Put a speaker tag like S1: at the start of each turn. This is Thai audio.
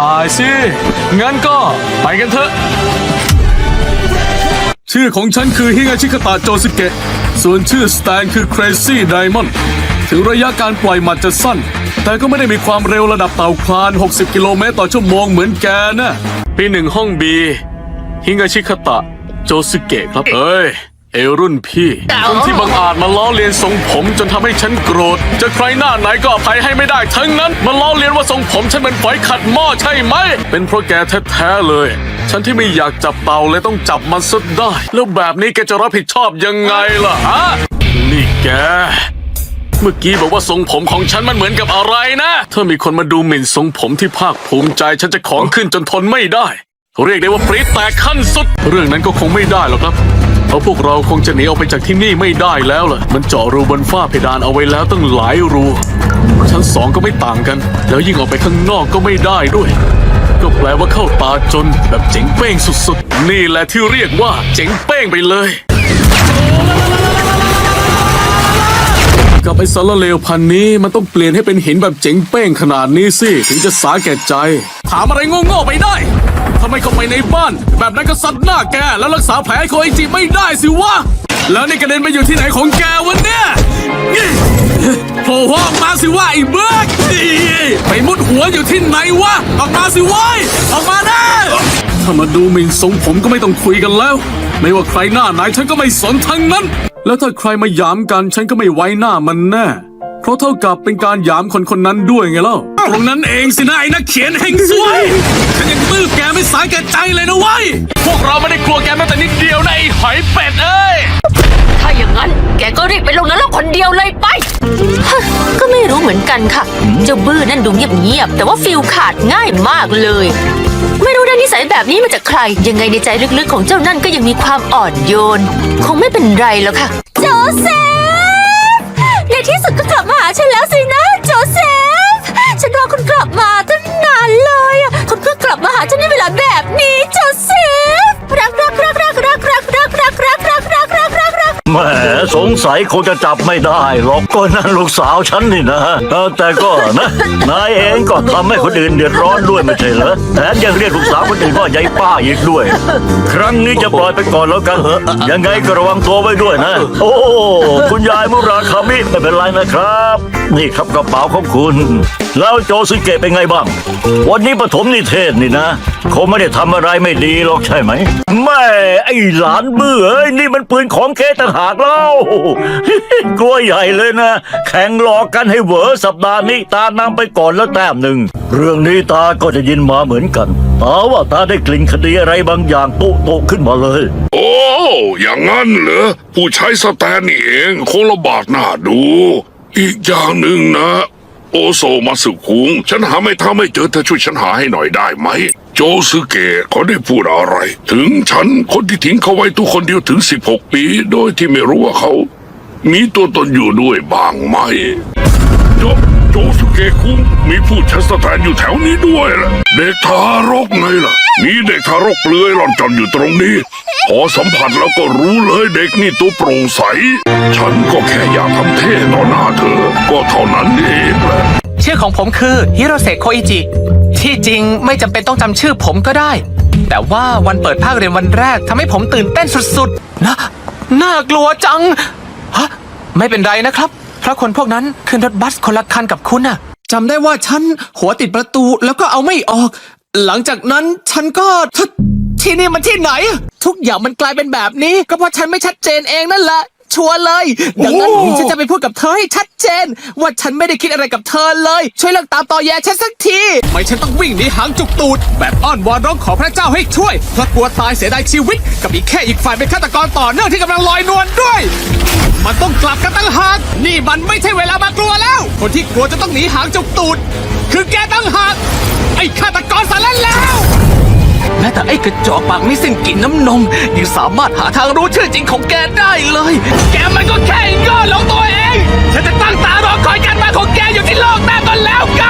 S1: ตายสิ งั้นก็ไปกันเถอะ ชื่อของฉันคือฮิงาชิคาตะโจสเกะ ส่วนชื่อสแตนคือ Crazy Diamond ถึงระยะการปล่อยหมัดจะสั้น แต่ก็ไม่ได้มีความเร็วระดับเต่าคลาน 60 กิโลเมตรต่อชั่วโมงเหมือนแกนะ ปีหนึ่งห้องบีฮิงาชิคาตะโจสเกะครับเอ้ย เอวรุ่นพี่คนที่บังอาจมาล้อเลียนทรงผมจนทำให้ฉันโกรธ จะใครหน้าไหนก็อภัยให้ไม่ได้ทั้งนั้นมาล้อเลียนว่าทรงผมฉันเป็นฝอยขัดหม้อใช่ไหม เป็นเพราะแกแท้ๆเลย ฉันที่ไม่อยากจับเตาเลยต้องจับมันซะได้ แล้วแบบนี้แกจะรับผิดชอบยังไงล่ะฮะนี่แกเมื่อกี้บอกว่าทรงผมของฉันมันเหมือนกับอะไรนะถ้ามีคนมาดูหมิ่นทรงผมที่ภาคภูมิใจฉันจะของขึ้นจนทนไม่ได้ เรียกได้ว่าปรี๊ดแตกขั้นสุด เรื่องนั้นก็คงไม่ได้หรอกครับ เพราะพวกเราคงจะหนีออกไปจากที่นี่ไม่ได้แล้วล่ะ มันเจาะรูบนฝ้าเพดานเอาไว้แล้วตั้งหลายรู ชั้นสองก็ไม่ต่างกัน แล้วยิ่งออกไปข้างนอกก็ไม่ได้ด้วย ก็แปลว่าเข้าตาจนแบบเจ๋งเป้งสุดๆ นี่แหละที่เรียกว่าเจ๋งเป้งไปเลย กับไอ้สารเลวพันนี้มันต้องเปลี่ยนให้เป็นหินแบบเจ๋งเป้งขนาดนี้สิ ถึงจะสาแก่ใจ ถามอะไรโง่ๆไปได้ทำไมเข้าไปในบ้าน แบบนั้นก็ซัดหน้าแก แล้วรักษาแผลโคไอจิไม่ได้สิวะ แล้วนี่กระเด็นไปอยู่ที่ไหนของแกวะเนี่ยโผล่หัวออกมาสิวะไอ้เบิร์กไปมุดหัวอยู่ที่ไหนวะ ออกมาสิวะออกมาได้ถ้ามาดูหมิ่นทรงผมก็ไม่ต้องคุยกันแล้ว ไม่ว่าใครหน้าไหนฉันก็ไม่สนทั้งนั้น แล้วถ้าใครมาหยามกันฉันก็ไม่ไว้หน้ามันแน่ เพราะเท่ากับเป็นการหยามคนคนนั้นด้วยไงเล่า ตรงนั้นเองสินะไอ้นักเขียนแห่งซวยฉันยังตื้อแกไม่สายแก่ใจเลยนะเว้ย พวกเราไม่ได้กลัวแกแม้แต่นิดเดียวนะไอ้หอยเป็ดเอ้ย
S2: ถ้าอย่างนั้น แกก็รีบไปลงนรกคนเดียวเลยไป ก็ไม่รู้เหมือนกันค่ะ เจ้าบื้อนั่นดูเงียบๆแต่ว่าฟิลขาดง่ายมากเลย ไม่รู้ได้นิสัยแบบนี้มาจากใคร ยังไงในใจลึกๆของเจ้านั่นก็ยังมีความอ่อนโยน คงไม่เป็นไรแล้วค่ะ โจเซฟ ในที่สุดก็กลับมาหาฉันแล้วสินะ โจเซฟ ฉันรอคุณกลับมาตั้งนานเลยอะคุณเพิ่งกลับมาหาฉันในเวลาแบบนี้ โจเซฟ รักรักรักรักรักรักรักรักรักรักรักรักรักรัก
S3: แหมสงสัยคงจะจับไม่ได้หรอกก็นั่นลูกสาวฉันนี่นะเออแต่ก็นะนายเองก็ทำให้คนอื่นเดือดร้อนด้วยไม่ใช่เหรอแถมยังเรียกลูกสาวคนอื่นว่ายายป้าอีกด้วย ครั้งนี้จะปล่อยไปก่อนแล้วกันเหอะยังไงก็ระวังตัวไว้ด้วยนะ โอ้คุณยายมุราคามิไม่เป็นไรนะครับ นี่ครับกระเป๋าของคุณ แล้วโจสุเกะเป็นไงบ้าง วันนี้ปฐมนิเทศนี่นะคงไม่ได้ทำอะไรไม่ดีหรอกใช่ไหมแม่ไอหลานเบื่อนี่มันปืนของเคต่างหากเล่ากลัวใหญ่เลยนะ แข่งหลอกกันให้เหวอสัปดาห์นี้ตานำไปก่อนแล้วแต้มหนึ่ง เรื่องนี้ตาก็จะยินมาเหมือนกันตาว่าตาได้กลิ่นคดีอะไรบางอย่างโตโตขึ้นมาเลย
S4: โอ้ อย่างนั้นเหรอ ผู้ใช้สแตนนี่เองคงลบาดหน้าดู อีกอย่างหนึ่งนะ โอโซมาสึคุง ฉันหาไม่ท้าไม่เจอเธอช่วยฉันหาให้หน่อยได้ไหม โจซึเกะเขาได้พูดอะไร ถึงฉันคนที่ทิ้งเขาไว้ทุกคนเดียวถึง 16 ปี โดยที่ไม่รู้ว่าเขา มีตัวตนอยู่ด้วยบ้างไหม โจโจสุเกะคุงมีผู้ใช้สแตนอยู่แถวนี้ด้วยล่ะเด็กทารกไงล่ะ มีเด็กทารกเปลือยหล่อนจอนอยู่ตรงนี้ พอสัมผัสแล้วก็รู้เลยเด็กนี่ตัวโปร่งใส ฉันก็แค่อยากทำเท่ต่อหน้าเธอ ก็เท่านั้นเอง
S5: ของผมคือฮิโรเซโคอิจิ ที่จริงไม่จำเป็นต้องจำชื่อผมก็ได้ แต่ว่าวันเปิดภาคเรียนวันแรกทำให้ผมตื่นเต้นสุดๆ นะ น่ากลัวจัง ฮะ ไม่เป็นไรนะครับ เพราะคนพวกนั้นขึ้นรถบัสคนละคันกับคุณน่ะจำได้ว่าฉันหัวติดประตูแล้วก็เอาไม่ออก หลังจากนั้นฉันก็ทที่นี่มันที่ไหน ทุกอย่างมันกลายเป็นแบบนี้ ก็เพราะฉันไม่ชัดเจนเองนั่นแหละ ชัวร์เลย ดังนั้นฉันจะไปพูดกับเธอให้ชัดเจน ว่าฉันไม่ได้คิดอะไรกับเธอเลย ช่วยเลิกตามตอแยฉันสักทีไม่ฉันต้องวิ่งหนีหางจุกตูด แบบอ้อนวอนร้องขอพระเจ้าให้ช่วยเพราะกลัวตายเสียดายชีวิต กับอีกแค่อีกฝ่ายเป็นฆาตกรต่อเนื่องที่กำลังลอยนวลด้วย มันต้องกลับกันตั้งหากนี่มันไม่ใช่เวลามากลัวแล้ว คนที่กลัวจะต้องหนีหางจุกตูด คือแกตั้งหากไอ้ฆาตกรสารแล้ว แม้แต่ไอ้กระจอกปากไม่สิ้นกลิ่นน้ำนมยังสามารถหาทางรู้ชื่อจริงของแกได้เลย แกมันก็แค่ไอ้โง่หลงตัวเอง ฉันจะตั้งตารอคอยการมาของแกอยู่ที่โลกหน้าก่อนแล้วกัน